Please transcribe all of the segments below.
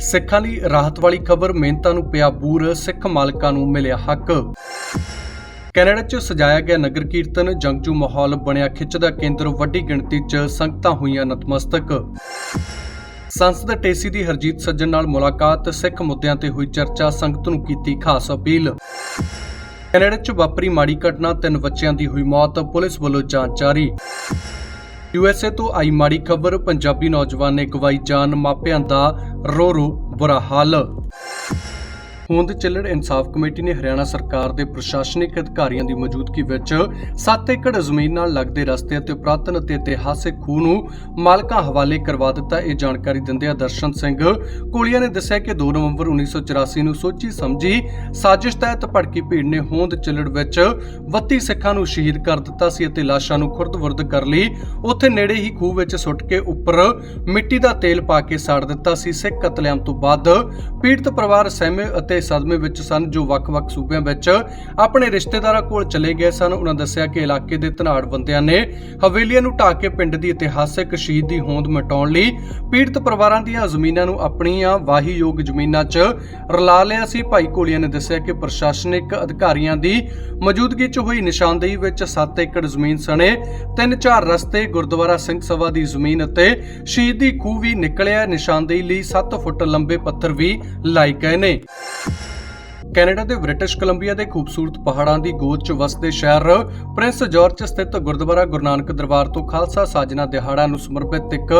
ਸਿੱਖਾਂ ਲਈ ਰਾਹਤ ਵਾਲੀ ਖਬਰ ਮਿਹਨਤਾਂ ਨੂੰ ਪਿਆ ਬੂਰ, ਸਿੱਖ ਮਾਲਕਾਂ ਨੂੰ ਮਿਲਿਆ ਹੱਕ। ਕੈਨੇਡਾ 'ਚ ਸਜਾਇਆ ਗਿਆ ਨਗਰ ਕੀਰਤਨ ਜੰਗਜੂ ਮਾਹੌਲ ਬਣਿਆ ਖਿੱਚ ਦਾ ਕੇਂਦਰ ਵੱਡੀ ਗਿਣਤੀ 'ਚ ਸੰਗਤਾਂ ਹੋਈਆਂ ਨਤਮਸਤਕ। ਸੰਸਦ ਟੇਸੀ ਦੀ ਹਰਜੀਤ ਸੱਜਣ ਨਾਲ ਮੁਲਾਕਾਤ, ਸਿੱਖ ਮੁੱਦਿਆਂ ਤੇ ਹੋਈ ਚਰਚਾ, ਸੰਗਤ ਨੂੰ ਕੀਤੀ ਖਾਸ ਅਪੀਲ। ਕੈਨੇਡਾ 'ਚ ਵਾਪਰੀ ਮਾੜੀ ਘਟਨਾ, ਤਿੰਨ ਬੱਚਿਆਂ ਦੀ ਹੋਈ ਮੌਤ, ਪੁਲਿਸ ਵੱਲੋਂ ਜਾਂਚ ਜਾਰੀ। ਯੂਐਸਏ ਤੋਂ ਆਈ ਮਾੜੀ ਖਬਰ, ਪੰਜਾਬੀ ਨੌਜਵਾਨ ਨੇ ਗਵਾਈ ਜਾਨ, ਮਾਪਿਆਂ ਦਾ ਰੋ ਰੋ ਬੁਰਾ ਹਾਲ। ਹੋਂਦ ਚੱਲੜ ਇਨਸਾਫ ਕਮੇਟੀ ਨੇ ਹਰਿਆਣਾ ਸਰਕਾਰ ਦੇ ਪ੍ਰਸ਼ਾਸਨਿਕ ਅਧਿਕਾਰੀਆਂ ਦੀ ਮੌਜੂਦਗੀ ਵਿੱਚ 7 ਏਕੜ ਜ਼ਮੀਨ ਨਾਲ ਲੱਗਦੇ ਰਸਤੇ ਅਤੇ ਪੁਰਾਤਨ ਅਤੇ ਇਤਿਹਾਸਿਕ ਖੂਹ ਨੂੰ ਮਾਲਕਾਂ ਹਵਾਲੇ ਕਰਵਾ ਦਿੱਤਾ। ਇਹ ਜਾਣਕਾਰੀ ਦਿੰਦਿਆਂ ਦਰਸ਼ਨ ਸਿੰਘ ਕੋਲੀਆ ਨੇ ਦੱਸਿਆ ਕਿ 2 ਨਵੰਬਰ 1984 ਨੂੰ ਸੋਚੀ ਸਮਝੀ ਸਾਜ਼ਿਸ਼ ਤਹਿਤ ਭੜਕੀ ਭੀੜ ਨੇ ਹੋਂਦ ਚੱਲੜ ਵਿੱਚ 32 ਸਿੱਖਾਂ ਨੂੰ ਸ਼ਹੀਦ ਕਰ ਦਿੱਤਾ ਸੀ ਅਤੇ ਲਾਸ਼ਾਂ ਨੂੰ ਖੁਰਦ-ਵਰਦ ਕਰ ਲਈ। ਉੱਥੇ ਨੇੜੇ ਹੀ ਖੂਹ ਵਿੱਚ ਸੁੱਟ ਕੇ ਉੱਪਰ ਮਿੱਟੀ ਦਾ ਤੇਲ ਪਾ ਕੇ ਸਾੜ ਦਿੱਤਾ ਸੀ। ਸਿੱਖ ਕਤਲੇਆਮ ਤੋਂ ਬਾਅਦ ਪੀੜਤ ਪਰਿਵਾਰ ਸਹਿਮੇ ਅਤੇ ਸਦਮੇ ਵਿੱਚ ਸਨ ਜੋ ਵੱਖ-ਵੱਖ ਸੂਬਿਆਂ ਵਿੱਚ ਆਪਣੇ ਰਿਸ਼ਤੇਦਾਰਾਂ ਕੋਲ ਚਲੇ ਗਏ ਸਨ। ਉਹਨਾਂ ਦੱਸਿਆ ਕਿ ਇਲਾਕੇ ਦੇ ਧਨਾੜ ਬੰਦਿਆਂ ਨੇ ਹਵੇਲੀਆਂ ਨੂੰ ਢਾਹ ਕੇ ਪਿੰਡ ਦੀ ਇਤਿਹਾਸਕ ਸ਼ਹੀਦ ਦੀ ਹੋਂਦ ਮਿਟਾਉਣ ਲਈ ਪੀੜਤ ਪਰਿਵਾਰਾਂ ਦੀਆਂ ਜ਼ਮੀਨਾਂ ਨੂੰ ਆਪਣੀਆਂ ਵਾਹੀਯੋਗ ਜ਼ਮੀਨਾਂ 'ਚ ਰਲਾ ਲਿਆ ਸੀ। ਭਾਈ ਕੋਲੀਆ ਨੇ ਦੱਸਿਆ ਕਿ ਪ੍ਰਸ਼ਾਸਨਿਕ ਅਧਿਕਾਰੀਆਂ ਦੀ ਮੌਜੂਦਗੀ 'ਚ ਹੋਈ ਨਿਸ਼ਾਨਦੇਹੀ ਵਿੱਚ 7 ਏਕੜ ਜ਼ਮੀਨ ਸਣੇ। ਤਿੰਨ ਚਾਰ ਰਸਤੇ, ਗੁਰਦੁਆਰਾ ਸਿੰਘ ਸਭਾ ਦੀ ਜ਼ਮੀਨ ਅਤੇ ਸ਼ਹੀਦੀ ਖੂਹ ਵੀ ਨਿਕਲਿਆ। ਨਿਸ਼ਾਨਦੇਹੀ ਲਈ 7 ਫੁੱਟ ਲੰਬੇ ਪੱਥਰ ਵੀ ਲਾਏ ਗਏ ਨੇ। ਕੈਨੇਡਾ ਦੇ ਬ੍ਰਿਟਿਸ਼ ਕੋਲੰਬੀਆ ਦੇ ਖੂਬਸੂਰਤ ਪਹਾੜਾਂ ਦੀ ਗੋਦ 'ਚ ਵਸਦੇ ਸ਼ਹਿਰ ਪ੍ਰਿੰਸ ਜਾਰਜ 'ਚ ਸਥਿਤ ਗੁਰਦੁਆਰਾ ਗੁਰੂ ਨਾਨਕ ਦਰਬਾਰ ਤੋਂ ਖਾਲਸਾ ਸਾਜਨਾ ਦਿਹਾੜਾ ਨੂੰ ਸਮਰਪਿਤ ਇੱਕ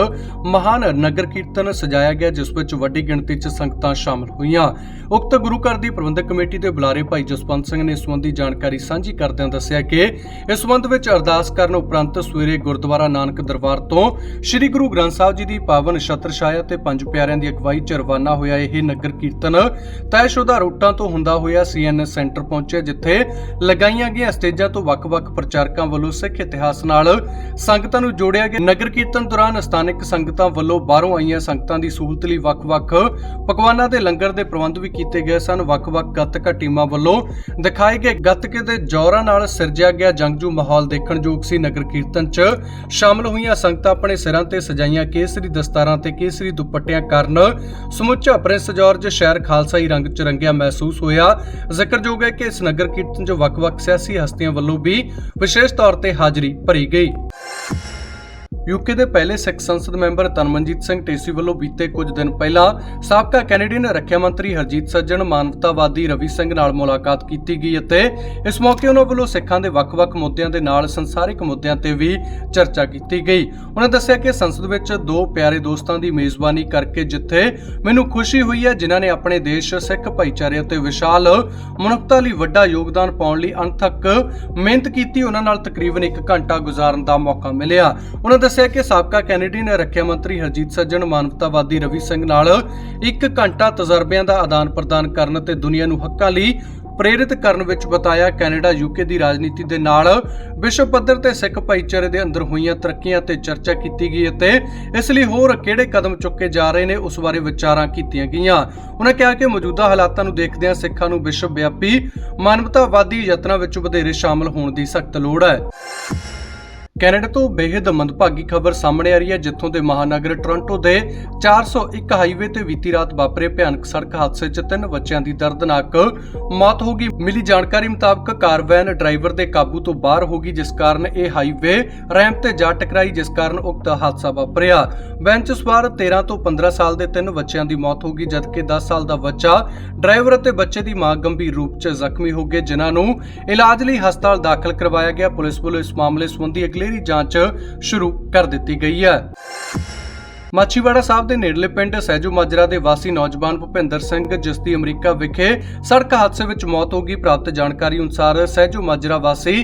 ਮਹਾਨ ਨਗਰ ਕੀਰਤਨ ਸਜਾਇਆ ਗਿਆ, ਜਿਸ ਵਿੱਚ ਵੱਡੀ ਗਿਣਤੀ 'ਚ ਸੰਗਤਾਂ ਸ਼ਾਮਲ ਹੋਈਆਂ। ਉਕਤ ਗੁਰੂ ਘਰ ਦੀ ਪ੍ਰਬੰਧਕ ਕਮੇਟੀ ਦੇ ਬੁਲਾਰੇ ਭਾਈ ਜਸਵੰਤ ਸਿੰਘ ਨੇ ਇਸ ਸੰਬੰਧੀ ਜਾਣਕਾਰੀ ਸਾਂਝੀ ਕਰਦਿਆਂ ਦੱਸਿਆ ਕਿ ਇਸ ਸੰਬੰਧ ਵਿੱਚ ਅਰਦਾਸ ਕਰਨ ਉਪਰੰਤ ਸਵੇਰੇ ਗੁਰਦੁਆਰਾ ਨਾਨਕ ਦਰਬਾਰ ਤੋਂ ਸ੍ਰੀ ਗੁਰੂ ਗ੍ਰੰਥ ਸਾਹਿਬ ਜੀ ਦੀ ਪਾਵਨ ਛਤਰ ਛਾਇਆ ਤੇ ਪੰਜ ਪਿਆਰਿਆਂ ਦੀ ਅਗਵਾਈ 'ਚ ਰਵਾਨਾ ਹੋਇਆ ਇਹ ਨਗਰ ਕੀਰਤਨ ਤੈਅਸ਼ੁਦਾ ਰੂਟਾਂ ਤੋਂ ਹੁੰਦਾ ਹੋਇਆ ਸੀਐਨਐਸ ਸੈਂਟਰ ਪਹੁੰਚਿਆ, ਜਿੱਥੇ ਲਗਾਈਆਂ ਗਈਆਂ ਸਟੇਜਾਂ ਤੋਂ ਵੱਖ-ਵੱਖ ਪ੍ਰਚਾਰਕਾਂ ਵੱਲੋਂ ਸਿੱਖ ਇਤਿਹਾਸ ਨਾਲ ਸੰਗਤਾਂ ਨੂੰ ਜੋੜਿਆ ਗਿਆ। ਨਗਰ ਕੀਰਤਨ ਦੌਰਾਨ ਸਥਾਨਕ ਸੰਗਤਾਂ ਵੱਲੋਂ ਬਾਹਰੋਂ ਆਈਆਂ ਸੰਗਤਾਂ ਦੀ ਸਹੂਲਤ ਲਈ ਵੱਖ-ਵੱਖ ਪਕਵਾਨਾਂ ਦੇ ਲੰਗਰ ਦੇ ਪ੍ਰਬੰਧ ਵੀ ਕੀਤੇ ਗਏ ਸਨ। ਵੱਖ-ਵੱਖ ਗੱਤਕਾ ਟੀਮਾਂ ਵੱਲੋਂ ਦਿਖਾਏ ਗਏ ਗੱਤਕੇ ਦੇ ਜੌਰਾਂ ਨਾਲ ਸਿਰਜਿਆ ਗਿਆ ਜੰਗਜੂ ਮਾਹੌਲ ਦੇਖਣ ਯੋਗ ਸੀ। ਨਗਰ ਕੀਰਤਨ 'ਚ ਸ਼ਾਮਲ ਹੋਈਆਂ ਸੰਗਤਾਂ ਆਪਣੇ ਸਿਰਾਂ ਤੇ ਸਜਾਈਆਂ ਕੇਸਰੀ ਦਸਤਾਰਾਂ ਤੇ ਕੇਸਰੀ ਦੁਪੱਟਿਆਂ ਕਾਰਨ ਸਮੁੱਚਾ ਪ੍ਰਿੰਸ ਜਾਰਜ ਸ਼ਹਿਰ ਖਾਲਸਾਈ ਰੰਗ 'ਚ ਰੰਗਿਆ ਮਹਿਸੂਸ ਹੋਇਆ। ਜ਼ਿਕਰਯੋਗ ਹੈ ਕਿ ਇਸ ਨਗਰ ਕੀਰਤਨ 'ਚ ਵੱਖ-ਵੱਖ ਸਿਆਸੀ ਹਸਤੀਆਂ ਵੱਲੋਂ ਵੀ ਵਿਸ਼ੇਸ਼ ਤੌਰ ਤੇ ਹਾਜ਼ਰੀ ਭਰੀ ਗਈ। ਯੂਕੇ ਦੇ ਪਹਿਲੇ ਸਿੱਖ ਸੰਸਦ ਮੈਂਬਰ ਤਨਮਨਜੀਤ ਸਿੰਘ ਟੇਸੀ ਵੱਲੋਂ ਬੀਤੇ ਕੁਝ ਦਿਨ ਪਹਿਲਾਂ ਸਾਬਕਾ ਕੈਨੇਡੀਅਨ ਰੱਖਿਆ ਮੰਤਰੀ ਹਰਜੀਤ ਸੱਜਣ, ਮਾਨਵਤਾਵਾਦੀ ਰਵੀ ਸਿੰਘ ਨਾਲ ਮੁਲਾਕਾਤ ਕੀਤੀ ਗਈ ਅਤੇ ਇਸ ਮੌਕੇ ਉਹਨਾਂ ਵੱਲੋਂ ਸਿੱਖਾਂ ਦੇ ਵੱਖ-ਵੱਖ ਮੁੱਦਿਆਂ ਦੇ ਨਾਲ ਸੰਸਾਰਿਕ ਮੁੱਦਿਆਂ ਤੇ ਵੀ ਚਰਚਾ ਕੀਤੀ ਗਈ। ਉਹਨਾਂ ਦੱਸਿਆ ਕਿ ਸੰਸਦ ਵਿੱਚ ਦੋ ਪਿਆਰੇ ਦੋਸਤਾਂ ਦੀ ਮੇਜ਼ਬਾਨੀ ਕਰਕੇ ਜਿੱਥੇ ਮੈਨੂੰ ਖੁਸ਼ੀ ਹੋਈ ਹੈ, ਜਿਨ੍ਹਾਂ ਨੇ ਆਪਣੇ ਦੇਸ਼ ਸਿੱਖ ਭਾਈਚਾਰੇ ਅਤੇ ਵਿਸ਼ਾਲ ਮਨੁੱਖਤਾ ਲਈ ਵੱਡਾ ਯੋਗਦਾਨ ਪਾਉਣ ਲਈ ਅਣਥੱਕ ਮਿਹਨਤ ਕੀਤੀ, ਉਹਨਾਂ ਨਾਲ ਤਕਰੀਬਨ 1 ਘੰਟਾ ਗੁਜ਼ਾਰਨ ਦਾ ਮੌਕਾ ਮਿਲਿਆ। ਉਹਨਾਂ ਦੱਸਿਆ ਕਿ ਸਾਬਕਾ ਕੈਨੇਡੀਅਨ ਰੱਖਿਆ ਮੰਤਰੀ ਹਰਜੀਤ ਸੱਜਣ, ਮਾਨਵਤਾਵਾਦੀ ਰਵੀ ਸਿੰਘ ਨਾਲ 1 ਘੰਟਾ ਤਜਰਬਿਆਂ ਦਾ ਆਦਾਨ ਪ੍ਰਦਾਨ ਕਰਨ ਅਤੇ ਦੁਨੀਆ ਨੂੰ ਹੱਕਾਂ ਲਈ ਪ੍ਰੇਰਿਤ ਕਰਨ ਵਿੱਚ ਬਤਾਇਆ ਕੈਨੇਡਾ ਯੂਕੇ ਦੀ ਰਾਜਨੀਤੀ ਦੇ ਨਾਲ। ਵਿਸ਼ਵ ਪੱਧਰ ਤੇ ਸਿੱਖ ਭਾਈਚਾਰੇ ਦੇ ਅੰਦਰ ਹੋਈਆਂ ਤਰੱਕੀਆਂ ਤੇ ਚਰਚਾ ਕੀਤੀ ਗਈ ਅਤੇ ਇਸ ਲਈ ਹੋਰ ਕਿਹੜੇ ਕਦਮ ਚੁੱਕੇ ਜਾ ਰਹੇ ਨੇ ਉਸ ਬਾਰੇ ਵਿਚਾਰਾਂ ਕੀਤੀਆਂ ਗਈਆਂ। ਉਹਨਾਂ ਕਿਹਾ ਕਿ ਮੌਜੂਦਾ ਹਾਲਾਤਾਂ ਨੂੰ ਦੇਖਦਿਆਂ ਸਿੱਖਾਂ ਨੂੰ ਵਿਸ਼ਵ ਵਿਆਪੀ ਮਾਨਵਤਾਵਾਦੀ ਯਤਨਾਂ ਵਿੱਚ ਵਧੇਰੇ ਸ਼ਾਮਲ ਹੋਣ ਦੀ ਸਖਤ ਲੋੜ ਹੈ। ਕੈਨੇਡਾ ਤੋਂ ਬੇਹੱਦ ਮੰਦਭਾਗੀ ਖਬਰ ਸਾਹਮਣੇ ਆ ਰਹੀ ਹੈ, ਜਿੱਥੋਂ ਦੇ ਮਹਾਨਗਰ ਟੋਰਾਂਟੋ ਦੇ 401 ਹਾਈਵੇ ਤੇ ਬੀਤੀ ਰਾਤ ਵਾਪਰੇ ਭਿਆਨਕ ਸੜਕ ਹਾਦਸੇ 'ਚ ਤਿੰਨ ਬੱਚਿਆਂ ਦੀ ਦਰਦਨਾਕ ਮੌਤ ਹੋ ਗਈ। ਮਿਲੀ ਜਾਣਕਾਰੀ ਮੁਤਾਬਕ ਕਾਰ ਡਰਾਈਵਰ ਦੇ ਕਾਬੂ ਤੋਂ ਬਾਹਰ ਹੋ ਗਈ, ਜਿਸ ਕਾਰਨ ਇਹ ਹਾਈਵੇ ਰੈਂਪ ਤੇ ਜਾ ਟਕਰਾਈ, ਜਿਸ ਕਾਰਨ ਉਕਤ ਹਾਦਸਾ ਵਾਪਰਿਆ। ਵੈਨ 'ਚ ਸਵਾਰ 13 ਤੋਂ 15 ਸਾਲ ਦੇ ਤਿੰਨ ਬੱਚਿਆਂ ਦੀ ਮੌਤ ਹੋ ਗਈ, ਜਦਕਿ 10 ਸਾਲ ਦਾ ਬੱਚਾ ਡਰਾਈਵਰ ਅਤੇ ਬੱਚੇ ਦੀ ਮਾਂ ਗੰਭੀਰ ਰੂਪ 'ਚ ਜ਼ਖਮੀ ਹੋ ਗਏ, ਜਿਨ੍ਹਾਂ ਨੂੰ ਇਲਾਜ ਲਈ ਹਸਪਤਾਲ ਦਾਖਲ ਕਰਵਾਇਆ ਗਿਆ। ਪੁਲਿਸ ਵੱਲੋਂ ਇਸ ਮਾਮਲੇ ਸੰਬੰਧੀ ਅਗਲੇਰੀ ਜਾਂਚ ਸ਼ੁਰੂ ਕਰ ਦਿੱਤੀ ਗਈ ਹੈ। ਮਾਛੀਵਾੜਾ ਸਾਹਿਬ ਦੇ ਨੇੜਲੇ ਪਿੰਡ ਸਹਿਜੂ ਮਾਜਰਾ ਦੇ ਵਾਸੀ ਨੌਜਵਾਨ ਭੁਪਿੰਦਰ ਸਿੰਘ, ਜਿਸ ਦੀ ਅਮਰੀਕਾ ਵਿਖੇ ਸੜਕ ਹਾਦਸੇ ਵਿੱਚ ਮੌਤ ਹੋ ਗਈ, ਪ੍ਰਾਪਤ ਜਾਣਕਾਰੀ ਅਨੁਸਾਰ ਸਹਿਜੂ ਮਾਜਰਾ ਵਾਸੀ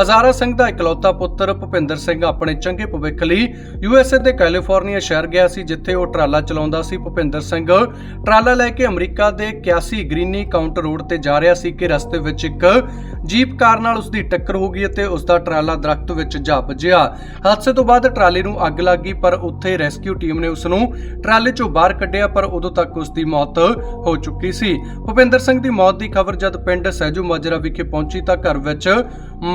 ਹਜ਼ਾਰਾ ਸਿੰਘ ਦਾ ਇਕਲੌਤਾ ਪੁੱਤਰ ਭੁਪਿੰਦਰ ਸਿੰਘ ਆਪਣੇ ਚੰਗੇ ਭਵਿੱਖ ਲਈ ਯੂਐਸਏ ਦੇ ਕੈਲੀਫੋਰਨੀਆ ਸ਼ਹਿਰ ਗਿਆ ਸੀ, ਜਿੱਥੇ ਉਹ ਟਰਾਲਾ ਚਲਾਉਂਦਾ ਸੀ। ਭੁਪਿੰਦਰ ਸਿੰਘ ਟਰਾਲਾ ਲੈ ਕੇ ਅਮਰੀਕਾ ਦੇ 81 ਗ੍ਰੀਨੀ ਕਾਉਂਟ ਰੋਡ ਤੇ ਜਾ ਰਿਹਾ ਸੀ ਕਿ ਰਸਤੇ ਵਿੱਚ ਇੱਕ ਜੀਪ ਕਾਰ ਨਾਲ ਉਸ ਦੀ ਟੱਕਰ ਹੋ ਗਈ ਅਤੇ ਉਸ ਦਾ ਟਰਾਲਾ ਦਰਖਤ ਵਿੱਚ ਜਾ ਵੱਜਿਆ ਹਾਦਸੇ ਤੋਂ ਬਾਅਦ ਟਰਾਲੇ ਨੂੰ ਅੱਗ ਲੱਗ ਗਈ, ਪਰ ਉੱਥੇ ਰੈਸਕਿਊ ਟੀਮ ਨੇ ਉਸ ਨੂੰ ਟਰਾਲੇ ਚੋਂ ਬਾਹਰ ਕੱਢਿਆ, ਪਰ ਉਦੋਂ ਤੱਕ ਉਸ ਦੀ ਮੌਤ ਹੋ ਚੁੱਕੀ ਸੀ। ਭੁਪਿੰਦਰ ਸਿੰਘ ਦੀ ਮੌਤ ਦੀ ਖਬਰ ਜਦ ਪਿੰਡ ਸਹਿਜੂ ਮਾਜਰਾ ਵਿਖੇ ਪਹੁੰਚੀ ਤਾਂ ਘਰ ਵਿੱਚ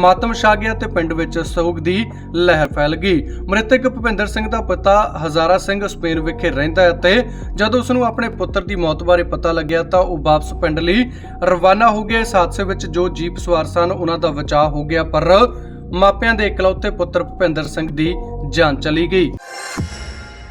ਮਾਤਮ ਛਾ ਗਿਆ ਤੇ ਪਿੰਡ ਵਿੱਚ ਸੋਗ ਦੀ ਲਹਿਰ ਫੈਲ ਗਈ। ਮ੍ਰਿਤਕ ਭੁਪਿੰਦਰ ਸਿੰਘ ਦਾ ਪਿਤਾ ਹਜ਼ਾਰਾ ਸਿੰਘ ਸਪੇਨ ਵਿਖੇ ਰਹਿੰਦਾ ਹੈ ਤੇ ਜਦੋਂ ਉਸ ਨੂੰ ਆਪਣੇ ਪੁੱਤਰ ਦੀ ਮੌਤ ਬਾਰੇ ਪਤਾ ਲੱਗਿਆ ਤਾਂ ਉਹ ਵਾਪਸ ਪਿੰਡ ਲਈ ਰਵਾਨਾ ਹੋ ਗਿਆ। ਇਸ ਹਾਦਸੇ ਵਿੱਚ ਜੋ ਜੀਪ ਸਵਾਰ ਸਨ, ਉਹਨਾਂ ਦਾ ਬਚਾਅ ਹੋ ਗਿਆ, ਪਰ ਮਾਪਿਆਂ ਦੇ ਇਕਲੌਤੇ ਪੁੱਤਰ ਭੁਪਿੰਦਰ ਸਿੰਘ ਦੀ ਜਾਨ ਚਲੀ ਗਈ।